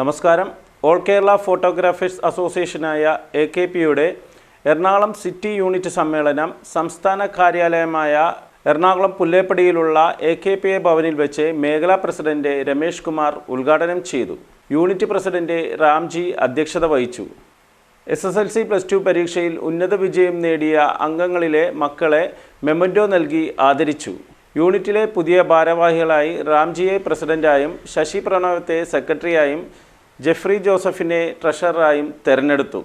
നമസ്കാരം. All Kerala photographers അസോസിയേഷനായ A K പിയുടെ എറണാകുളം സിറ്റി യൂണിറ്റ് സമ്മേളനം സംസ്ഥാന കാര്യാലയമായ എറണാകുളം പുല്ലേപ്പടിയിലുള്ള എ കെ പി എ ഭവനിൽ വെച്ച് മേഖലാ പ്രസിഡന്റ് രമേഷ് കുമാർ ഉദ്ഘാടനം ചെയ്തു. യൂണിറ്റ് പ്രസിഡന്റ് റാംജി അധ്യക്ഷത വഹിച്ചു. S S L C plus two പരീക്ഷയിൽ ഉന്നത വിജയം നേടിയ അംഗങ്ങളിലെ മക്കളെ മെമന്റോ നൽകി ആദരിച്ചു. യൂണിറ്റിലെ പുതിയ ഭാരവാഹികളായി റാംജിയെ പ്രസിഡന്റായും ശശി പ്രണവത്തെ സെക്രട്ടറിയായും ജെഫ്രി ജോസഫിനെ ട്രഷററായും തെരഞ്ഞെടുത്തു.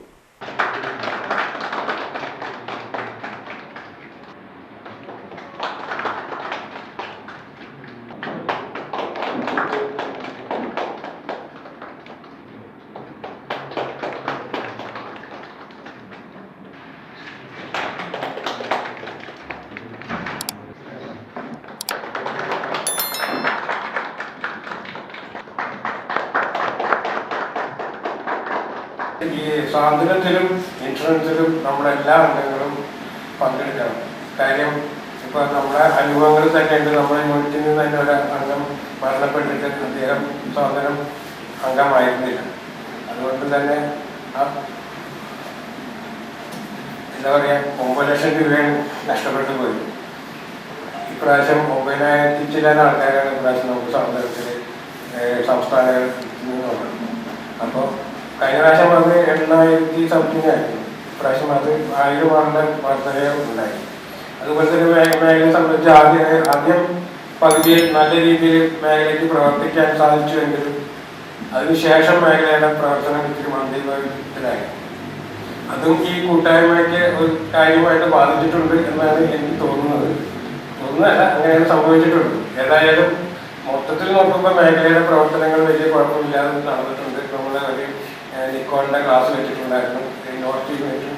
ഈ സ്വാതന്ത്ര്യത്തിലും ഇൻഷുറൻസിലും നമ്മുടെ എല്ലാ അംഗങ്ങളും പങ്കെടുക്കണം. കാര്യം ഇപ്പൊ നമ്മുടെ അനുഭവങ്ങൾ തന്നെ ഉണ്ട്. നമ്മുടെ യൂണിറ്റിൽ നിന്ന് തന്നെ ഒരു അംഗം മരണപ്പെട്ടിട്ട് അദ്ദേഹം സ്വാതന്ത്ര്യം അംഗമായിരുന്നില്ല. അതുകൊണ്ട് തന്നെ എന്താ പറയാ ഒമ്പത് ലക്ഷം രൂപയാണ് നഷ്ടപ്പെട്ടു പോയി ഇപ്രാവശ്യം ഒമ്പതിനായിരത്തി ചില ആൾക്കാരാണ് ഇപ്രാവശ്യം നമുക്ക് സ്വാതന്ത്ര്യത്തിൽ സംസ്ഥാനങ്ങളിൽ നിന്നുള്ളത് അപ്പോൾ കഴിഞ്ഞ പ്രാവശ്യം അത് എണ്ണായിരത്തി സംതിങ് ആയിരുന്നു പ്രാവശ്യം അത് ആയിരം ആളുടെ വാർത്തകൾ ഉണ്ടായി. അതുപോലെ തന്നെ മേഖല മേഖലയെ സംബന്ധിച്ച് ആദ്യം ആദ്യം പകുതിയിൽ നല്ല രീതിയിൽ മേഖലയ്ക്ക് പ്രവർത്തിക്കാൻ സാധിച്ചുവെങ്കിലും അതിനുശേഷം മേഖലയുടെ പ്രവർത്തനം ഇത്തിരി മന്ദിരത്തിലായി അതും ഈ കൂട്ടായ്മയ്ക്ക് ഒരു കാര്യമായിട്ട് ബാധിച്ചിട്ടുണ്ട് എന്നാണ് എനിക്ക് തോന്നുന്നത്. തോന്നുന്നതല്ല അങ്ങനെയാണ് സംഭവിച്ചിട്ടുണ്ട്. ഏതായാലും മൊത്തത്തിൽ നോക്കുമ്പോൾ മേഖലയുടെ പ്രവർത്തനങ്ങൾ വലിയ കുഴപ്പമില്ലാതെ നടന്നിട്ടുണ്ട്. നമ്മളെ ഒരു ഏഹ്, നിക്കോണിന്റെ ക്ലാസ് വെച്ചിട്ടുണ്ടായിരുന്നു. ഈ നോർത്ത് യൂണിറ്റും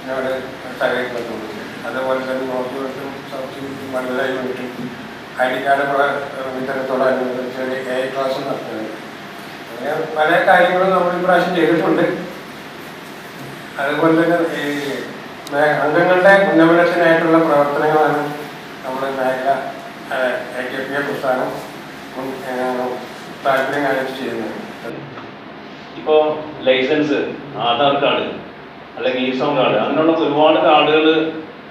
എന്നോട് സഹകരിക്കുന്നുണ്ട് അതുപോലെ തന്നെ നോർത്ത് യൂണിറ്റും സൗത്ത് യൂണിറ്റും മണ്ഡല യൂണിറ്റും ഐ ഡി കാർഡുള്ള വിതരണത്തോടനുബന്ധിച്ച് ഒരു എ ക്ലാസ് നടത്തുന്നുണ്ട് അങ്ങനെ പല കാര്യങ്ങളും നമ്മൾ ഇപ്രാവശ്യം ചെയ്തിട്ടുണ്ട്. അതുപോലെ തന്നെ ഈ അംഗങ്ങളുടെ ഉന്നമനത്തിനായിട്ടുള്ള പ്രവർത്തനങ്ങളാണ് നമ്മുടെ മേഖല എ കെ പി എ പ്രസ്ഥാനം താല്പര്യം കാണിച്ച് ചെയ്യുന്നത്. ഇപ്പോൾ ലൈസൻസ് ആധാർ കാർഡ് അല്ലെങ്കിൽ ഈസോൺ കാർഡ് അങ്ങനെയുള്ള ഒരുപാട് കാർഡുകൾ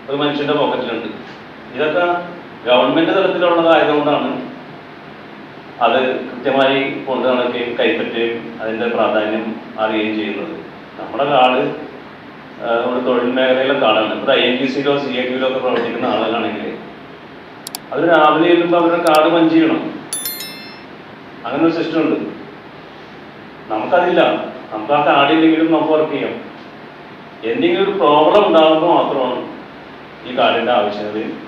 ഒരു മനുഷ്യന്റെ പോക്കറ്റിലുണ്ട്. ഇതൊക്കെ ഗവൺമെന്റ് തലത്തിലുള്ളതായതുകൊണ്ടാണ് അത് കൃത്യമായി കൊണ്ടു നടക്കുകയും കൈപ്പറ്റുകയും അതിന്റെ പ്രാധാന്യം അറിയുകയും ചെയ്യുന്നത്. നമ്മുടെ കാർഡ് നമ്മുടെ തൊഴിൽ മേഖലയിലെ കാർഡാണ്. ഇപ്പോൾ ഐ എൻ ടി സിയിലോ സി എ ടിയിലോ ഒക്കെ പ്രവർത്തിക്കുന്ന ആളുകളാണെങ്കിൽ അത് രാവിലെ ചെല്ലുമ്പോൾ അവരുടെ കാർഡ് പഞ്ച് ചെയ്യണം. അങ്ങനെ ഒരു സിസ്റ്റം ഉണ്ട്. നമുക്കതില്ല. നമുക്ക് ആ കാർഡില്ലെങ്കിലും നമുക്ക് വർക്ക് ചെയ്യാം. എന്തെങ്കിലും ഒരു പ്രോബ്ലം ഉണ്ടാകുമ്പോൾ മാത്രമാണ് ഈ കാർഡിന്റെ ആവശ്യകതയും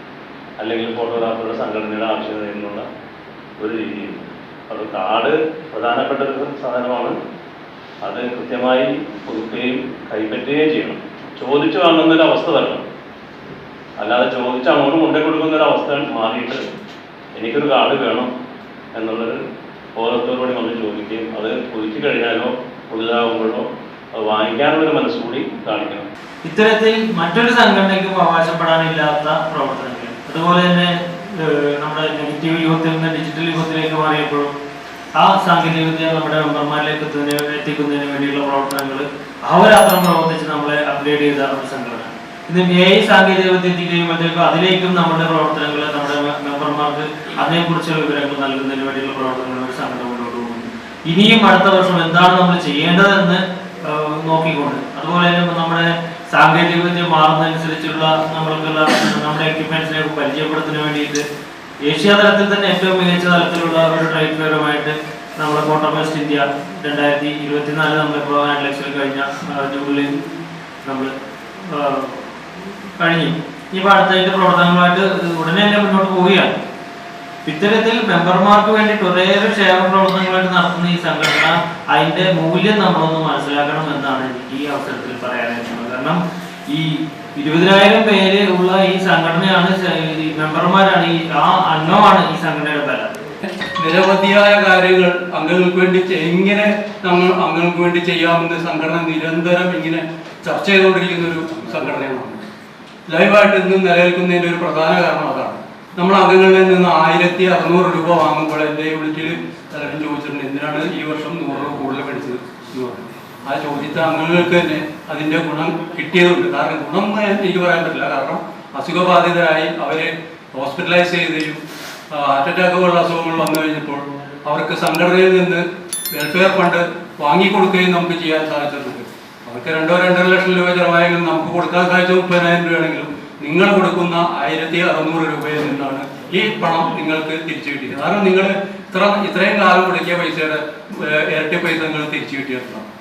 അല്ലെങ്കിൽ ഫോട്ടോഗ്രാഫറുടെ സംഘടനയുടെ ആവശ്യകത എന്നുള്ള ഒരു രീതിയിൽ അത് കാർഡ് പ്രധാനപ്പെട്ട ഒരു സാധനമാണ്. അത് കൃത്യമായി പുതുക്കുകയും കൈപ്പറ്റുകയും ചെയ്യണം. ചോദിച്ചു വാങ്ങുന്ന ഒരു അവസ്ഥ വരണം. അല്ലാതെ ചോദിച്ച് അങ്ങോട്ട് കൊണ്ടേ കൊടുക്കുന്ന ഒരു അവസ്ഥ മാറിയിട്ട് എനിക്കൊരു കാർഡ് വേണം എന്നുള്ളൊരു ബോധത്തോടുകൂടി വന്ന് ചോദിക്കുകയും അത് പുതുക്കി കഴിഞ്ഞാലോ പുതുതാകുമ്പോഴോ അത് വാങ്ങിക്കാനുള്ളൊരു മനസ്സുകൂടി കാണിക്കണം. ഇത്തരത്തിൽ മറ്റൊരു സംഘടനയ്ക്കും അവകാശപ്പെടാനില്ലാത്ത പ്രവർത്തനങ്ങൾ. അതുപോലെ തന്നെ നമ്മുടെ നെഗറ്റീവ് യുഗത്തിൽ നിന്ന് ഡിജിറ്റൽ യുഗത്തിലേക്ക് മാറിയപ്പോഴും ആ സാങ്കേതിക വിദ്യ നമ്മുടെ മെമ്പർമാരിലേക്ക് എത്തുന്നതിന് എത്തിക്കുന്നതിന് വേണ്ടിയുള്ള പ്രവർത്തനങ്ങൾ അഹോരാത്രം പ്രവർത്തിച്ച് നമ്മളെ അപ്ഗ്രേഡ് ചെയ്ത ഒരു സംഘടന. ഇന്ന് എ ഐ സാങ്കേതിക വിദ്യ അതിലേക്കും നമ്മുടെ പ്രവർത്തനങ്ങൾ നമ്മുടെ മെമ്പർമാർക്ക് അതിനെക്കുറിച്ചുള്ള വിവരങ്ങൾ നൽകുന്നതിന് വേണ്ടിയുള്ള പ്രവർത്തനങ്ങൾ സംഘടന മുന്നോട്ട് പോകുന്നു ഇനിയും അടുത്ത വർഷം എന്താണ് നമ്മൾ ചെയ്യേണ്ടതെന്ന് നോക്കിക്കൊണ്ട്. അതുപോലെ തന്നെ നമ്മുടെ സാങ്കേതിക വിദ്യ മാറുന്നതനുസരിച്ചുള്ള നമ്മൾക്കുള്ള നമ്മുടെ എക്യുപ്മെന്റ്സിനെ പരിചയപ്പെടുത്തുന്നതിന് വേണ്ടിയിട്ട് ഏഷ്യ തലത്തിൽ തന്നെ ഏറ്റവും മികച്ച തലത്തിലുള്ള ഒരു ട്രേഡ് ഫെയറുമായിട്ട് നമ്മുടെ ഫോട്ടോഫെസ്റ്റ് ഇന്ത്യ രണ്ടായിരത്തി ഇരുപത്തിനാല് നമ്മളിപ്പോൾ ലക്ഷം കഴിഞ്ഞ ജൂണിൽ നമ്മൾ കഴിഞ്ഞു. ഈ അടുത്തതിന്റെ പ്രവർത്തനങ്ങളായിട്ട് ഉടനെ തന്നെ മുന്നോട്ട് പോവുകയാണ്. ഇത്തരത്തിൽ മെമ്പർമാർക്ക് വേണ്ടിയിട്ട് ഒരേറെ ക്ഷേമ പ്രവർത്തനങ്ങളായിട്ട് നടത്തുന്ന ഈ സംഘടന അതിന്റെ മൂല്യം നമ്മളൊന്ന് മനസ്സിലാക്കണം എന്നാണ് എനിക്ക് ഈ അവസരത്തിൽ പറയാനായിട്ടുള്ളത് കാരണം ഈ ഇരുപതിനായിരം പേര് ഉള്ള ഈ സംഘടനയാണ് മെമ്പർമാരാണ് ഈ ആ അംഗമാണ് ഈ സംഘടനയുടെ ബലം. നിരവധിയായ കാര്യങ്ങൾ അംഗങ്ങൾക്ക് വേണ്ടി എങ്ങനെ നമ്മൾ അംഗങ്ങൾക്ക് വേണ്ടി ചെയ്യാമെന്ന് സംഘടന നിരന്തരം ഇങ്ങനെ ചർച്ച ചെയ്തുകൊണ്ടിരിക്കുന്ന ഒരു സംഘടനയാണ്. ലൈവായിട്ട് ഇന്ന് നിലനിൽക്കുന്നതിന്റെ ഒരു പ്രധാന കാരണം അതാണ്. നമ്മൾ അംഗങ്ങളിൽ നിന്ന് ആയിരത്തി അറുന്നൂറ് രൂപ വാങ്ങുമ്പോൾ എന്റെ വിളിച്ചിൽ തലവൻ ചോദിച്ചിട്ടുണ്ട് എന്തിനാണ് ഈ വർഷം നൂറ് രൂപ കൂടുതൽ മേടിച്ചത് എന്ന് പറഞ്ഞു. ആ ചോദിച്ച അംഗങ്ങൾക്ക് തന്നെ അതിന്റെ ഗുണം കിട്ടിയതുണ്ട്. കാരണം ഗുണം എനിക്ക് പറയാൻ പറ്റില്ല. കാരണം അസുഖബാധിതരായി അവരെ ഹോസ്പിറ്റലൈസ് ചെയ്യുകയും ഹാർട്ട് അറ്റാക്ക് പോലുള്ള അസുഖങ്ങൾ വന്നു കഴിഞ്ഞപ്പോൾ അവർക്ക് സംഘടനയിൽ നിന്ന് വെൽഫെയർ ഫണ്ട് വാങ്ങിക്കൊടുക്കുകയും നമുക്ക് ചെയ്യാൻ സാധിച്ചിട്ടുണ്ട്. അവർക്ക് രണ്ടോ രണ്ടര ലക്ഷം രൂപ ചിലവായെങ്കിലും നമുക്ക് കൊടുക്കാൻ സാധിച്ച മുപ്പതിനായിരം രൂപയാണെങ്കിലും നിങ്ങൾ കൊടുക്കുന്ന ആയിരത്തി അറുന്നൂറ് രൂപയിൽ നിന്നാണ് ഈ പണം നിങ്ങൾക്ക് തിരിച്ചു കിട്ടിയത്. കാരണം നിങ്ങൾ ഇത്ര ഇത്രയും കാലം കൊടുക്കിയ പൈസയുടെ ഇരട്ടി പൈസ നിങ്ങൾ തിരിച്ചു കിട്ടിയിട്ടുണ്ടാവും